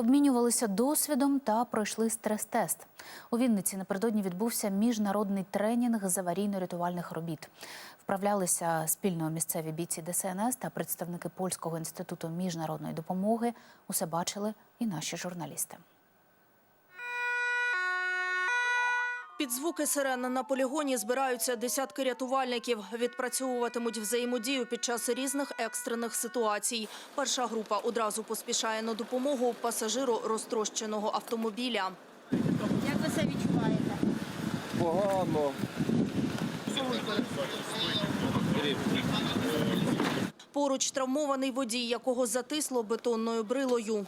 Обмінювалися досвідом та пройшли стрес-тест. У Вінниці напередодні відбувся міжнародний тренінг з аварійно-рятувальних робіт. Вправлялися спільно місцеві бійці ДСНС та представники Польського інституту міжнародної допомоги. Усе бачили і наші журналісти. Під звуки сирен на полігоні збираються десятки рятувальників. Відпрацьовуватимуть взаємодію під час різних екстрених ситуацій. Перша група одразу поспішає на допомогу пасажиру розтрощеного автомобіля. Як ви себе відчуваєте? Погано. Поруч травмований водій, якого затисло бетонною брилою.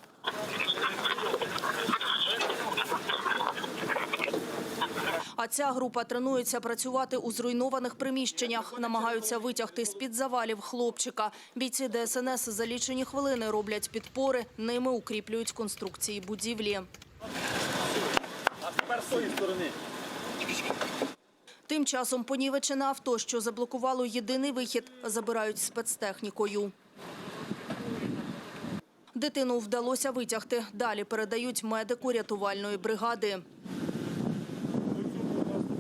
А ця група тренується працювати у зруйнованих приміщеннях, намагаються витягти з-під завалів хлопчика. Бійці ДСНС за лічені хвилини роблять підпори, ними укріплюють конструкції будівлі. Тим часом понівечене авто, що заблокувало єдиний вихід, забирають спецтехнікою. Дитину вдалося витягти. Далі передають медику рятувальної бригади.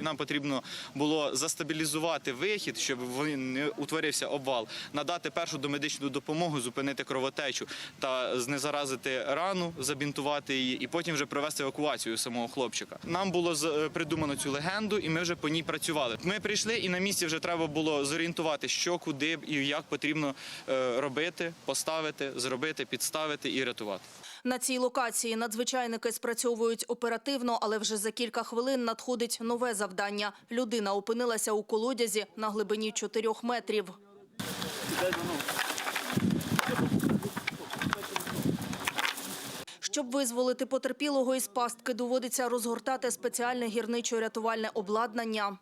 Нам потрібно було застабілізувати вихід, щоб він не утворився обвал, надати першу домедичну допомогу, зупинити кровотечу та знезаразити рану, забінтувати її, і потім вже провести евакуацію самого хлопчика. Нам було е, придумано цю легенду, і ми вже по ній працювали. Ми прийшли, і на місці вже треба було зорієнтувати, що, куди і як потрібно е, робити, поставити, зробити, підставити і рятувати. На цій локації надзвичайники спрацьовують оперативно, але вже за кілька хвилин надходить нове завдання. Людина опинилася у колодязі на глибині 4 метрів. Щоб визволити потерпілого із пастки, доводиться розгортати спеціальне гірничо-рятувальне обладнання.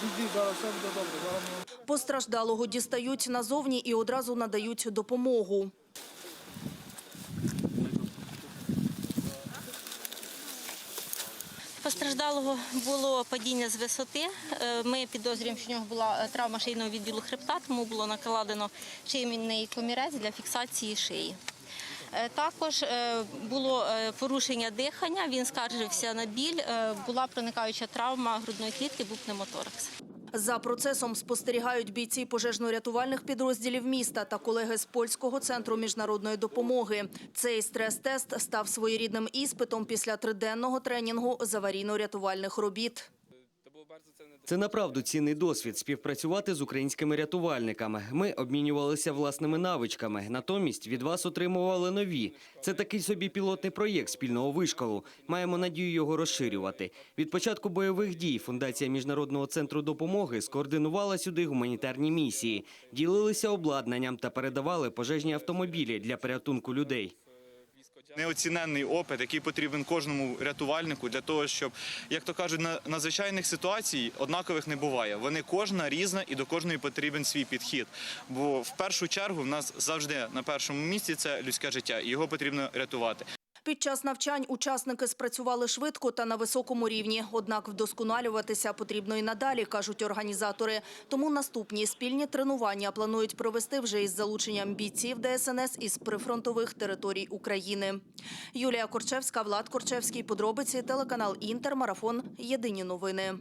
Зійди, зараз все буде добре. Зараз ми Постраждалого дістають назовні і одразу надають допомогу. Постраждалого було падіння з висоти. Е, Ми підозрюємо, що в нього була е, травма шийного відділу хребта, тому було накладено шийний комірець для фіксації шиї. Е, Також е, було е, порушення дихання, він скаржився на біль, була проникаюча травма грудної клітки, був пневмоторакс. За процесом спостерігають бійці пожежно-рятувальних підрозділів міста та колеги з польського центру міжнародної допомоги. Цей стрес-тест став своєрідним іспитом після триденного тренінгу з аварійно-рятувальних робіт. Це направду цінний досвід співпрацювати з українськими рятувальниками. Ми обмінювалися власними навичками, натомість від вас отримували нові. Це такий собі пілотний проєкт спільного вишколу. Маємо надію його розширювати. Від початку бойових дій Фундація міжнародного центру допомоги скоординувала сюди гуманітарні місії, ділилися обладнанням та передавали пожежні автомобілі для порятунку людей. Неоціненний опит, який потрібен кожному рятувальнику для того, щоб, як то кажуть, на надзвичайних ситуацій однакових не буває. Вони кожна різна і до кожної потрібен свій підхід. Бо в першу чергу в нас завжди на першому місці це людське життя, і його потрібно рятувати. Під час навчань учасники спрацювали швидко та на високому рівні. Однак вдосконалюватися потрібно і надалі, кажуть організатори. Тому наступні спільні тренування планують провести вже із залученням бійців ДСНС із прифронтових територій України. Юлія Корчевська, Влад Корчевський. Подробиці телеканал Інтер. Марафон. Єдині новини.